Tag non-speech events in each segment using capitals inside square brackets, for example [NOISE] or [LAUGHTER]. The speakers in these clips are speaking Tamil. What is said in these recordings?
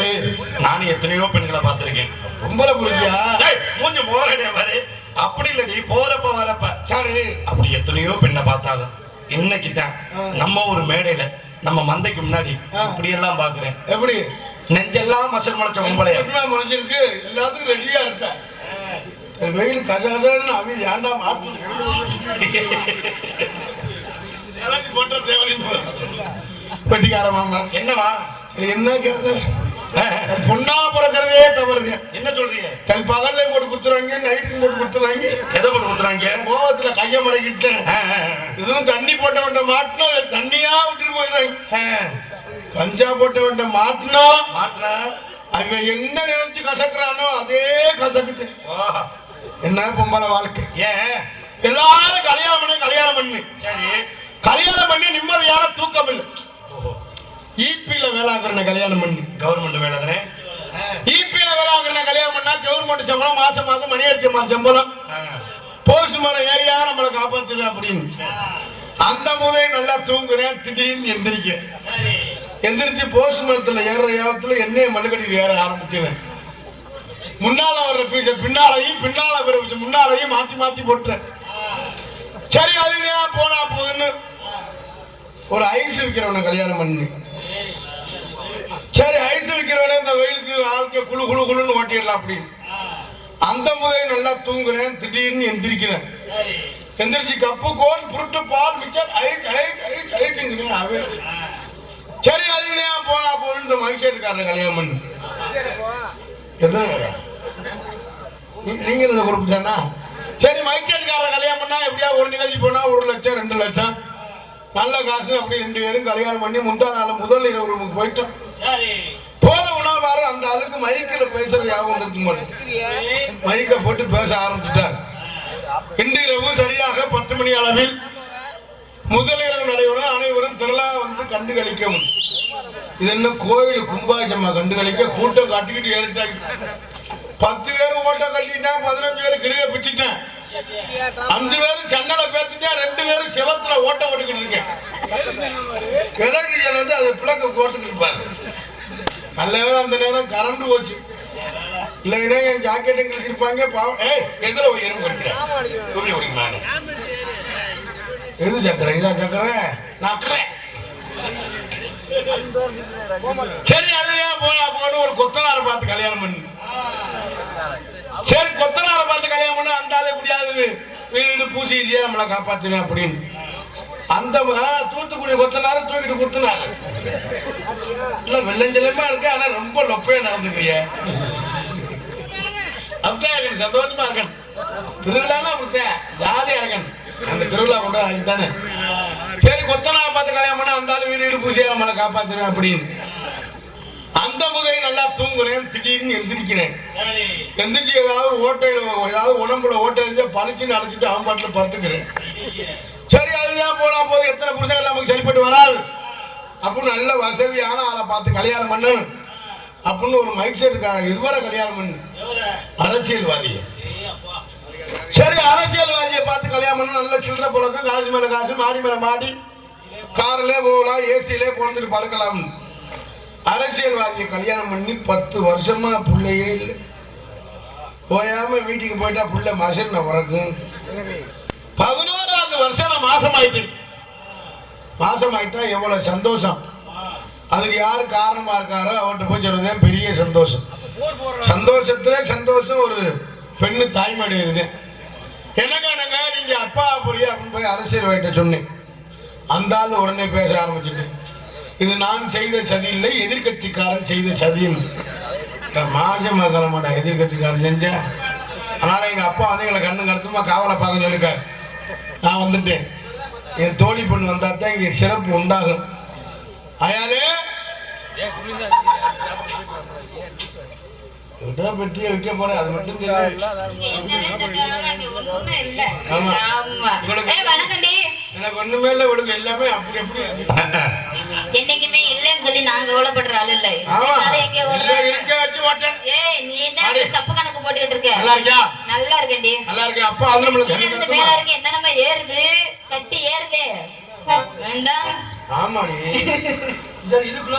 சரி நானும் எத்தனையோ பெண்களை பார்த்திருக்கேன். பொம்பளை புரியா மூஞ்சி போறடே பாரு. அப்படி இல்லடி போறப்ப வரப்ப. சரி அப்படி எத்தனையோ பெண்ணை பார்த்தாலும் இன்னைக்கு தான் நம்ம ஒரு மேடையில நம்ம மந்தைக்கு முன்னாடி இப்படி எல்லாம் பாக்குறேன் எப்படி? நெஞ்செல்லாம் மசல் முளைச்ச என்ன முடிஞ்சிருக்கு எல்லாத்துக்கும் ரெடியா இந்த வெயில் கசகசன்னு அவி ஏன்டா மாட்டு எனக்கு போட்ட தேவைன்னு என்னவா என்ன கேது பொண்ணா பிறக்கிறதே தவறுங்க. என்ன சொல்றீங்க? கல் பகல்ல போட்டு கொடுத்துருவாங்க நைட்டு போட்டு கொடுத்துருவாங்க எதை போட்டு கொடுத்துறாங்க கோவத்துல கைய மடக்கிட்டேன் இதுவும் தண்ணி போட்ட வேண்ட மாட்டினா தண்ணியா விட்டுட்டு போயிடுறாங்க. கஞ்சா போட்ட வேண்ட மாட்டினா மாட்டினா? அவன் என்ன நினைச்சு கசக்குறானோ அதே கசக்குது. என்ன பொம்பளை வாழ்க்கை? ஏன்? எல்லாரும் கல்யாணம் பண்ணி கல்யாணம் பண்ணி. சரி. கல்யாணம் பண்ணி நிம்மதியான தூக்கம் இல்லை. ஈபியில வேளாங்கண்ண கல்யாணம் பண்ணி கவர்மெண்ட் வேலை ஈபியில வேளாங்கண்ண கல்யாணம் பண்ணா கவர்மெண்ட் சம்பளம் மாசம் மாசம் மணி அடிச்ச மாதிரி சம்பளம். போஸ்ட் மேல ஏரியா நம்மளை காப்பாத்துது அப்படின்னு. அந்த முதலே நல்லா தூங்குறேன் திடீர்னு எந்திரிக்க. எந்திரிச்சு போஸ்ட் மரத்துல ஏற ஏவத்துல என்னைய மண்ணுக்கடி ஏற ஆரம்பிக்கிறேன் முன்னால வர்ற பீச பின்னாலையும் பின்னால பீச முன்னாலையும் மாத்தி மாத்தி போட்டுறேன் சரி அது போனா போகுதுன்னு ஒரு ஐஸ் விற்கிறவனை கல்யாணம் பண்ணி சரி ஐஸ் விற்கிறவனே இந்த வாழ்க்கை குழு குழு குழுன்னு ஓட்டிடலாம் அப்படின்னு அந்த முதல் நல்லா தூங்குறேன் திடீர்னு எந்திரிக்கிறேன். எந்திரிச்சு கப்பு கோல் புருட்டு பால் மிச்சர் ஐஸ் ஐஸ் ஐஸ் ஐஸ்ங்கிறேன். அவன் சரி அது ஏன் போனா போன்னு இந்த மகிழ்ச்சியாட்டுக்காரன் கல்யாணம் பண்ணு. நீங்க இந்த குரூப் தானா? சரி மைக்கேட்காரன் கல்யாணம் பண்ணா எப்படியா? ஒரு நிகழ்ச்சி போனா ஒரு லட்சம் ரெண்டு லட்சம். நல்ல காசு அப்படி ரெண்டு பேரும் கல்யாணம் பண்ணி முந்தா நாள் முதல் இரவு ரூமுக்கு போயிட்டோம். போன உணவாரு அந்த ஆளுக்கு மைக்கில் ஞாபகம் வந்துருக்கும் போல மைக்க போட்டு பேச ஆரம்பிச்சுட்டார். இன்று இரவு சரியாக பத்து மணி அளவில் முதல் இரவு நடைபெறும். அனைவரும் திரளா வந்து கண்டு கழிக்கவும் இது என்ன கோயில் கும்பாஜம்மா கண்டு கழிக்க கூட்டம் கட்டிக்கிட்டு ஏறிட்டாங்க. பத்து பேர் ஓட்டம் கட்டிட்டேன் பதினஞ்சு பேர் கிளிய பிச்சுட்டேன். அஞ்சு பேரும் சன்னலை பேசிட்டா ரெண்டு பேரும் சிவத்துல ஓட்ட ஓட்டிக்கிட்டு இருக்கேன். கிழக்கு வந்து அதை பிளக்க போட்டுக்கிட்டு இருப்பாரு. நல்ல நேரம் அந்த நேரம் கரண்ட் போச்சு. இல்லைன்னா என் ஜாக்கெட் எங்களுக்கு இருப்பாங்க பாவம். ஏய் எதுல போய் எறும்பு கட்டுறேன் நானு எது சக்கரை? இதா சக்கரை? நான் அக்கறேன் சரி அதையா போனா போன ஒரு கொத்தனார் பார்த்து கல்யாணம் பண்ணு. சரி கொத்தனாரை பார்த்து கல்யாணம் பண்ண அந்த ஆளே முடியாது. வீடு பூசி ஈஸியா நம்மளை காப்பாத்துவேன் அப்படின்னு. அந்த தூத்துக்குடி கொத்தனார தூக்கிட்டு குத்துனாரு இல்ல வெள்ளஞ்சலமா இருக்கு ஆனா ரொம்ப லொப்பையா நடந்துக்கிறிய அப்படியே இருக்கணும் சந்தோஷமா இருக்கணும். திருவிழானா அப்படித்தான் ஜாலியா இருக்கணும். அந்த திருவிழா கொண்டு தானே. சரி கொத்தனாரை பார்த்து கல்யாணம் அந்த ஆளு வீடு வீடு பூசியா நம்மளை காப்பாத்துவேன் அப்படின்னு. அந்த முதலை நல்லா தூங்குறேன் திடீர்னு எந்திரிக்கிறேன். எந்திரிச்சு ஏதாவது ஓட்டையில ஏதாவது உடம்புல ஓட்டை இருந்தா பழுச்சுன்னு அடைச்சிட்டு அவன் பாட்டுல படுத்துக்கிறேன் சரி அதுதான் போனா போது எத்தனை புருஷங்கள் நமக்கு சரிப்பட்டு வராது. அப்படின்னு நல்ல வசதியான ஆளை பார்த்து கல்யாணம் பண்ணணும். அப்படின்னு ஒரு மைக் செட்டுக்கார இருவரை கல்யாணம் பண்ணு. அரசியல்வாதி சரி அரசியல்வாதியை பார்த்து கல்யாணம் பண்ண. நல்ல சில்லற பழக்கம் காசு மேல காசு மாடி மேல மாடி. கார்ல போகலாம் ஏசிலே போந்துட்டு படுக்கலாம். அரசியல்வாதியை கல்யாணம் பண்ணி பத்து வருஷமா பிள்ளையே இல்லை. போயாம வீட்டுக்கு போயிட்டா புள்ள மசன் பிறக்கும் பதினோராவது வருஷம் நான் மாசம் ஆயிட்டேன் மாசம் ஆயிட்டா எவ்வளவு சந்தோஷம். அதுக்கு யாரு காரணமா இருக்காரோ அவன்கிட்ட போய் சொல்றதுதான் பெரிய சந்தோஷம். சந்தோஷத்துல சந்தோஷம் ஒரு பெண்ணு தாய்மடி இருக்கு என்னங்க நீங்க அப்பா புரிய அப்படின்னு போய் அரசியல்வாதிட்ட சொன்னேன். அந்த ஆள் உடனே பேச ஆரம்பிச்சுட்டேன். இது நான் செய்த சதி இல்லை எதிர்கட்சிக்காரன் செய்த சதின்னு. மாஜமா மாட்டேன் எதிர்கட்சிக்காரன் செஞ்ச. அதனால எங்க அப்பா வந்து எங்களை கண்ணு கருத்துமா காவலை பார்க்க சொல்லிருக்காரு நான் வந்துட்டேன். என் தோழி பொண்ணு வந்தா தான் இங்க சிறப்பு உண்டாகும். அயாலே இப்பதான் பெட்டியை வைக்க போறேன். அது மட்டும் தெரியும் ஆமா. ஆமா. ஏய், வணக்கம்டி. எனக்கு ஒண்ணுமே இல்லை விடுங்க எல்லாமே அப்படி அப்படி. என்னைக்குமே இல்லைன்னு சொல்லி நான் கவலைப்படுற ஆள் இல்ல. எங்க ஓடுறாங்க ஏய் நீ என்ன. தப்பு கணக்கு போட்டுக்கிட்டு இருக்க? நல்லா இருக்கியா? நல்லா இருக்கேன்டி. நல்லா இருக்கேன். அப்பா வந்து நம்மளுக்கு கீழ இருந்து மேல இருக்கு? என்ன நம்ம ஏறுது. கட்டி ஏறுதே. வேண்டாம் ஆமா நீ. இந்த இதுக்குள்ள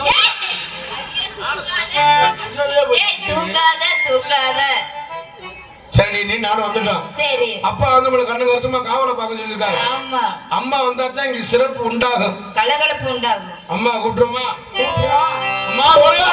ஏய் தூக்காத தூக்காத. சரி நீ நானும் வந்துட்டோம். சரி. அப்பா வந்து நம்மளுக்கு கண்ணு கருத்துமா காவலை பார்க்க சொல்லியிருக்காரு. ஆமா. அம்மா வந்தா தான் இங்க சிறப்பு உண்டாகும். கலகலப்பு உண்டாகும். அம்மா கூப்பிடுறோம். அம்மா ஓடியா.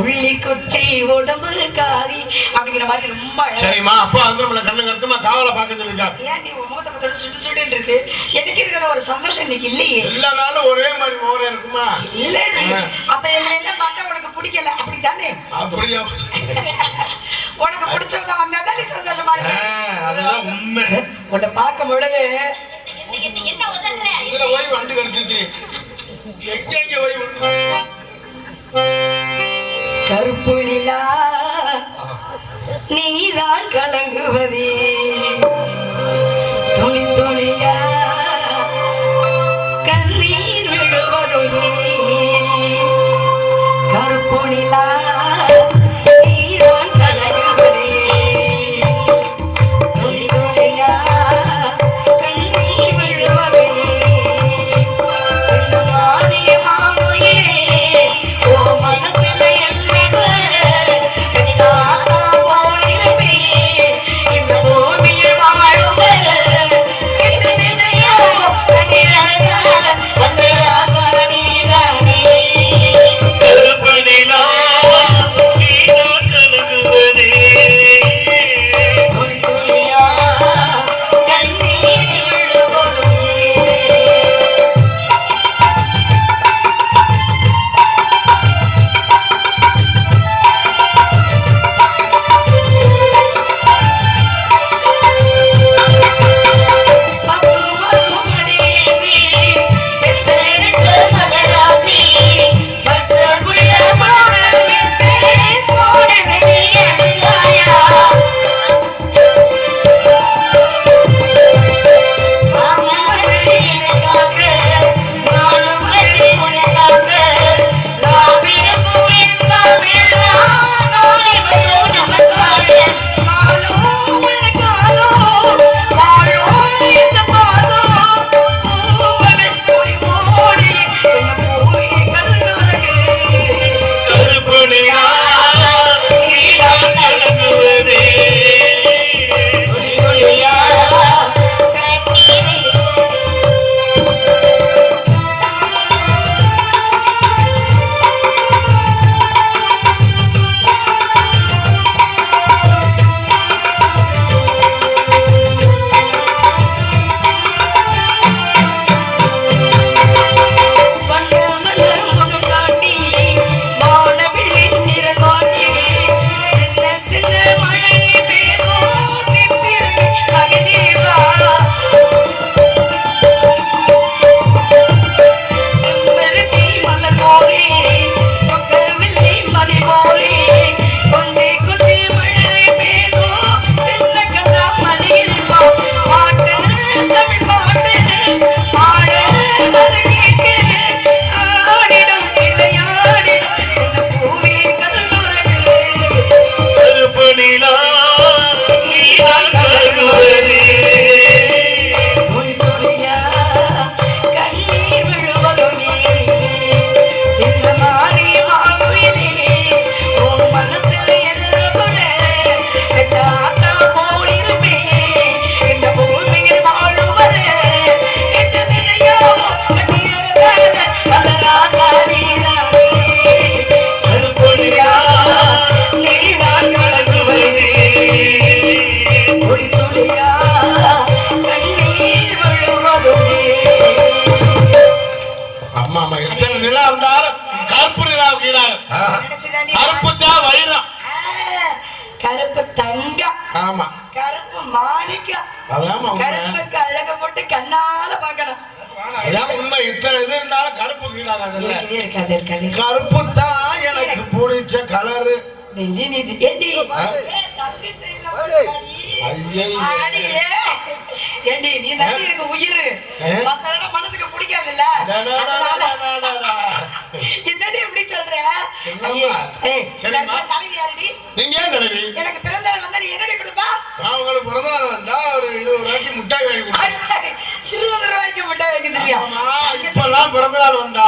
உள்ளி குச்சி உடம்பு காரி அப்படிங்கிற மாதிரி ரொம்ப சரிம்மா அப்பா வந்து நம்மள கண்ணு கருத்துமா காவலை பார்க்க சொல்லியிருக்காரு. ஏன் நீ முகத்தை சுட்டு சுட்டுன்னு இருக்கு? எனக்கு இருக்கிற ஒரு சந்தோஷம் இன்னைக்கு இல்லையே. எல்லா நாளும் ஒரே மாதிரி மோரே இருக்குமா? இல்ல. அப்ப என்ன எல்லாம் பார்த்தா உனக்கு பிடிக்கல? அப்படித்தானே? அப்படியா? உனக்கு பிடிச்சவங்க வந்தா தான் நீ சந்தோஷமா ஆ, இருக்க அதுதான் உண்மை. உன்னை பார்க்கும் பொழுது என்ன ஓய்வு வண்டு கடிச்சிச்சு எங்க எங்க ஓய்வு? கருப்பு நிலா நீதான் கலங்குவதே. துணி துணியா ஏண்டி நீ தம்பி இருக்க உயிர்? மத்ததெல்லாம் மனசுக்கு பிடிக்காதுல்ல என்னடி இப்படி சொல்ற தலைவி யாருடி? நீங்க எனக்கு பிறந்த நாள் வந்தா நீ என்னடி கொடுப்பா நான் உங்களுக்கு பிறந்த நாள் வந்தா ஒரு இருபது ரூபாய்க்கு முட்டாய் வாங்கி கொடுப்பேன் இருபது ரூபாய்க்கு முட்டை வைக்க தெரியும் ஆமா, இப்பெல்லாம் பிறந்த நாள் வந்தா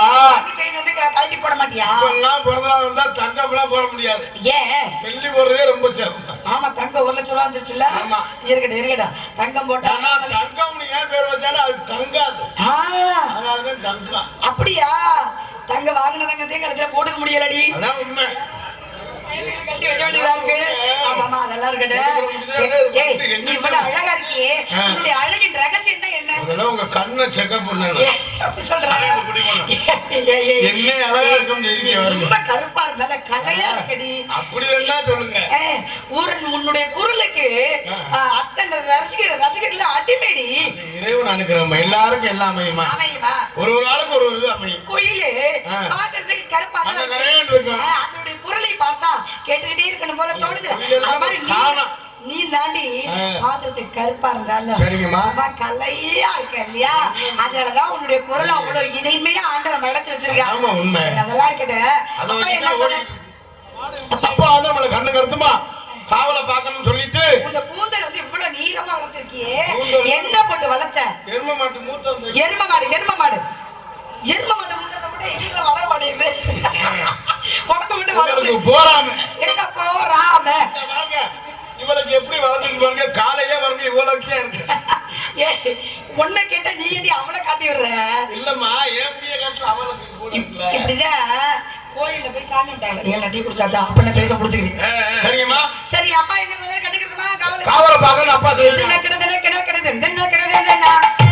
கழட்டி போட மாட்டியா? இப்பெல்லாம் பிறந்த நாள் வந்தா தங்கம்லாம் போட முடியாது. ஏன் வெள்ளி போடுறதே ரொம்ப சிரமம். ஆமா தங்கம் ஒரு லட்சம் ரூபா வந்துருச்சுல்ல? ஆமா. இருக்கட்டும் இருக்கட்டும். தங்கம் போட்டா ஆனா தங்கம்னு ஏன் பேர் வச்சாலும் அது தங்காது. அதனாலதான் தங்கம். அப்படியா? தங்க வாங்கின தங்கத்தையும் கழுத்துல போட்டுக்க முடியலடி. அதான் உண்மை. அழகா இருக்கியே. ஆ. உன்னுடைய அழகின் ரகசியம் தான் என்ன முதல்ல உங்க கண்ணை செக்அப் பண்ணணும். அப்படி சொல்ற. அழகு இப்படி பண்ணணும். ஏய், ஏய், ஏய். என்ன அழகா வருங்க ரொம்ப கருப்பா இருந்தால கலையா இருக்கடி. அப்படி வேணா சொல்லுங்க. உன்னுடைய குரலுக்கு அத்தனை ரசிகர் ரசிகர்ல அடிமைடி. இறைவன் அனுக்கிறோம். எல்லாருக்கும் எல்லாம் அமையுமா? அமையுமா? ஒரு ஒரு ஆளுக்கு ஒரு ஒரு இது அமையும். குயிலு ஆ. பார்க்கறதுக்கு கருப்பா இருக்கும். அதனுடைய குரலை பார்த்தா கேட்டுக்கிட்டே இருக்கணும் போல தோணுது. அந்த மாதிரி நீ- தாண்டி. பார்க்கறதுக்கு கருப்பா இருந்தாலும் சரிங்கம்மா. கலையா இருக்க இல்லையா? அதனாலதான் உன்னுடைய குரல் அவ்வளவு இனிமையா ஆண்டவன் நடத்தி வச்சிருக்கான் ஆமா உண்மை. அதெல்லாம் இருக்கட்டும். அதை அப்பா வந்து நம்மள கண்ணு கருத்துமா? காவலை பார்க்கணும்னு சொல்லிட்டு. உங்க கூந்தல் வந்து இவ்வளவு நீளமா வளர்த்திருக்கியே. என்ன போட்டு வளர்த்த? எரும மாட்டு மூத்த எரும மாடு எரும மாடு. எரும மாடு மூத்தத்தை மட்டும் எங்க வளர மாட்டேங்குது? [LAUGHS] உங்களுக்கு வளருது போறாம. எங்க போறாம? இந்த இவளுக்கு எப்படி வளர்ந்துருக்கு பாருங்க காலையே பாருங்க இவ்வளவு இருக்கு. உன்னை கேட்டா நீ ஏடி அவளை காட்டி விடுற? இல்லம்மா என் புரிய காலத்துல அவளுக்கு இப்படிதான் கோயில்ல போய் சாமி விட்டாங்க ஏன் டீ குடிச்சாச்சா அப்ப நான் பேச முடிச்சுக்கிறேன் சரிங்கம்மா. சரி அப்பா என்ன சொல்ல கண்டுக்கிறதுமா? காவலை காவலை பார்க்கணும் அப்பா என்ன சொல்லிட்டு கிடது என்ன கிடது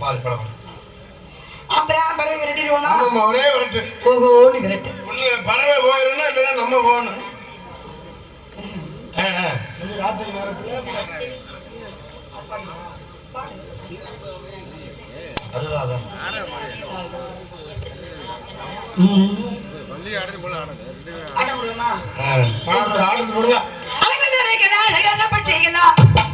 பாரு. படம். அப்புறம் பறவை ஒரே விரட்டு ஒண்ணு பறவை இல்லைன்னா நம்ம போகணும் ராத்திரி அதுதான், அதான். ஆட முடியுமா ஆடுறது போடுங்க அழகா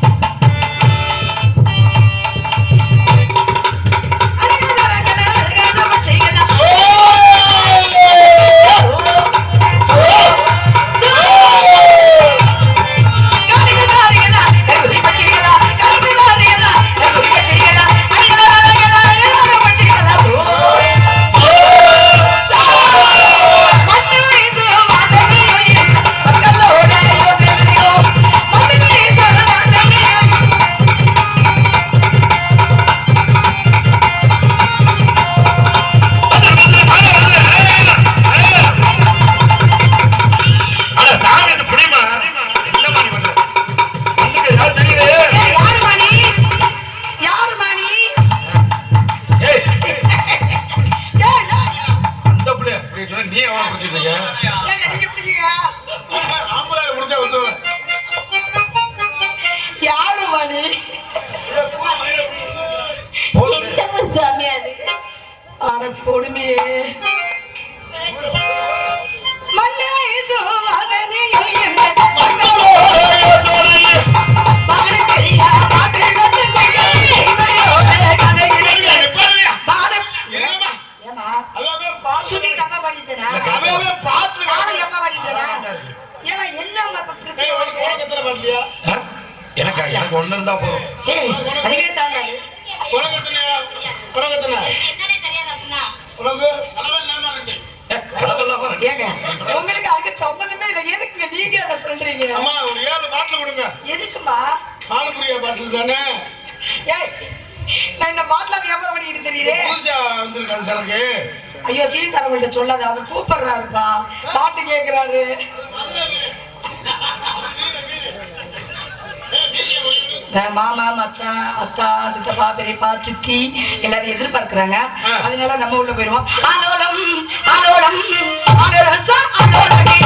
ஒரு சாமி அது கொடுமையே. எனக்கா ஒண்ணு இருந்தா போதும். அதுவே உங்களுக்கு அதுக்கு சம்பந்தமே இல்லை. எதுக்குங்க நீங்க அதை சொல்றீங்க? அம்மா ஒரு ஏழு பாட்டில் கொடுங்க. எதுக்குமா பாலபுரியா பாட்டில் தானே? ஏய் நான் இந்த பாட்டில வியாபாரம் பண்ணிட்டு தெரியுதே? புதுசா வந்திருக்காங்க சரக்கு. ஐயோ சீதாரவள்கிட்ட சொல்லாத அவர் கூப்பிடுறாருப்பா. பாட்டு கேக்குறாரு. மாமா மச்சான் அத்தா சித்தப்பா பெரியப்பா சித்தி எல்லாரும் எதிர்பார்க்கிறாங்க. அதனால நம்ம உள்ள போயிருவோம் அலோலம் அலோலம் அலோரசம் அலோலடி